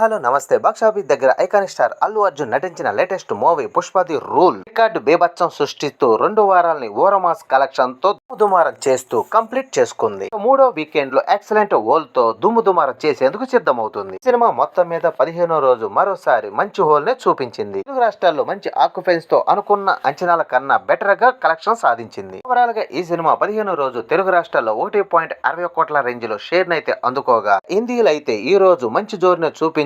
Hello నమస్తే. Box office దగ్గర iconic star Allu Arjun నటించిన లేటెస్ట్ మూవీ పుష్పది రూల్. రికార్డు బేబత్సం సృష్టిస్తూ రెండు వారాల్ని ఓరమాస్ కలెక్షన్తో దుమారం చేస్తూ కంప్లీట్ చేసుకుంది. మూడో వీకెండ్లో ఎక్సలెంట్ హోల్తో దుమ్ము దుమారం చేసేందుకు సిద్ధమవుతుంది. సినిమా మొత్తం మీద పదిహేనో రోజు మరోసారి మంచి హోల్ నే చూపించింది. తెలుగు రాష్ట్రాల్లో మంచి ఆక్యుపెన్స్తో అనుకున్న అంచనాల కన్నా బెటర్గా కలెక్షన్ సాధించింది. ఓవరాల్గా ఈ సినిమా పదిహేనో రోజు తెలుగు రాష్ట్రాల్లో ఒకటి పాయింట్ అరవై కోట్ల రేంజ్లో షేర్ నైతే అందుకోగా. హిందీలో అయితే ఈ రోజు మంచి జోరును చూపించి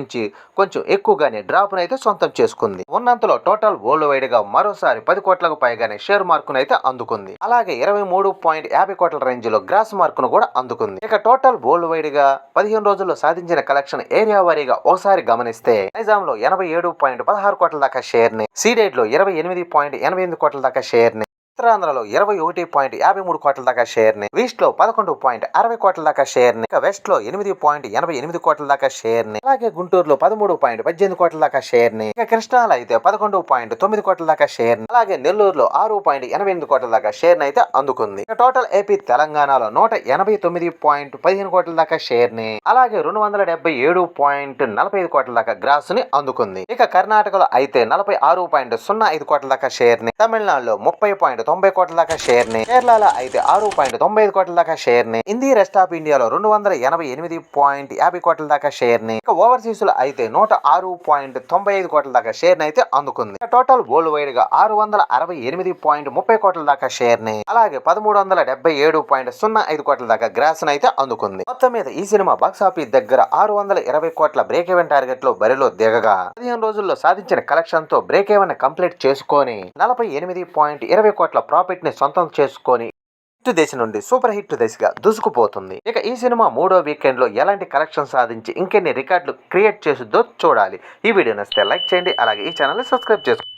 కొంచెం ఎక్కువగానే డ్రాప్ను అయితే సొంతం చేసుకుంది. ఉన్నంతలో టోటల్ వరల్డ్ వైడ్గా మరోసారి పది కోట్లకు పైగానే షేర్ మార్కును అయితే అందుకుంది. అలాగే ఇరవై మూడు పాయింట్ యాభై కోట్ల రేంజ్లో గ్రాస్ మార్కును కూడా అందుకుంది. ఇక టోటల్ వరల్డ్ వైడ్గా పదిహేను రోజుల్లో సాధించిన కలెక్షన్ ఏరియా వారీగా ఒకసారి గమనిస్తే నైజాం లో ఎనభై ఏడు పాయింట్ పదహారు కోట్ల దాకా షేర్ని సీడెడ్లో ఇరవై ఎనిమిది పాయింట్ ఎనభై ఎనిమిది కోట్ల దాకా షేర్ని ఉత్తరాంధ్రలో ఇరవై ఒకటి పాయింట్ యాభై మూడు కోట్ల దాకా షేర్ని ఈస్ట్లో పదకొండు పాయింట్ అరవై కోట్ల దాకా షేర్ని వెస్ట్లో ఎనిమిది పాయింట్ ఎనభై ఎనిమిది కోట్ల దాకా షేర్ని అలాగే గుంటూరులో పదమూడు పాయింట్ పద్దెనిమిది కోట్ల దాకా షేర్ని ఇక కృష్ణాలో అయితే పదకొండు పాయింట్ తొమ్మిది కోట్ల దాకా షేర్ని అలాగే నెల్లూరులో ఆరు పాయింట్ ఎనభై ఎనిమిది కోట్ల దాకా షేర్ని అయితే అందుకుంది. ఇక టోటల్ ఏపీ తెలంగాణలో నూట ఎనభై తొమ్మిది పాయింట్ పదిహేను కోట్ల దాకా షేర్ని అలాగే రెండు వందల డెబ్బై ఏడు పాయింట్ నలభై ఐదు కోట్ల దాకా గ్రాస్ని అందుకుంది. ఇక కర్ణాటకలో అయితే నలభై ఆరు పాయింట్ సున్నా ఐదు కోట్ల దాకా షేర్ని తమిళనాడులో ముప్పై పాయింట్ తొంభై కోట్ల దాకా షేర్ని కేరళలో అయితే ఆరు పాయింట్ తొంభై ఐదు కోట్ల దాకా షేర్ని హిందీ రెస్ట్ ఆఫ్ ఇండియాలో రెండు వందల ఎనభై ఎనిమిది పాయింట్ యాభై కోట్ల దాకా షేర్ని ఇక ఓవర్సీస్లో అయితే నూట ఆరు పాయింట్ తొంభై ఐదు కోట్ల దాకా షేర్ని అయితే అందుకుంది. టోటల్ వరల్డ్ వైడ్గా ఆరు వందల అరవై ఎనిమిది పాయింట్ ముప్పై కోట్ల దాకా షేర్ని అలాగే పదమూడు వందల డెబ్బై ఏడు పాయింట్ సున్నా ఐదు కోట్ల దాకా గ్రాస్ అయితే అందుకుంది. మొత్తం మీద ఈ సినిమా బాక్స్ ఆఫీస్ దగ్గర ఆరు వందల ఇరవై కోట్ల బ్రేక్ ఈవెన్ టార్గెట్లో బరిలో దిగగా పదిహేను రోజుల్లో సాధించిన కలెక్షన్తో బ్రేక్ ఈవెన్ కంప్లీట్ చేసుకొని నలభై ఎనిమిది పాయింట్ ఇరవై కోట్ల ప్రాఫిట్ని సొంతం చేసుకొని హిట్ దేశం నుండి సూపర్ హిట్ దిశగా దూసుకుపోతుంది. ఇక ఈ సినిమా మూడో వీకెండ్లో ఎలాంటి కలెక్షన్ సాధించి ఇంకెన్ని రికార్డులు క్రియేట్ చేసిద్దో చూడాలి. ఈ వీడియో నచ్చితే లైక్ చేయండి అలాగే ఈ ఛానల్ సబ్స్క్రైబ్ చేసుకోండి.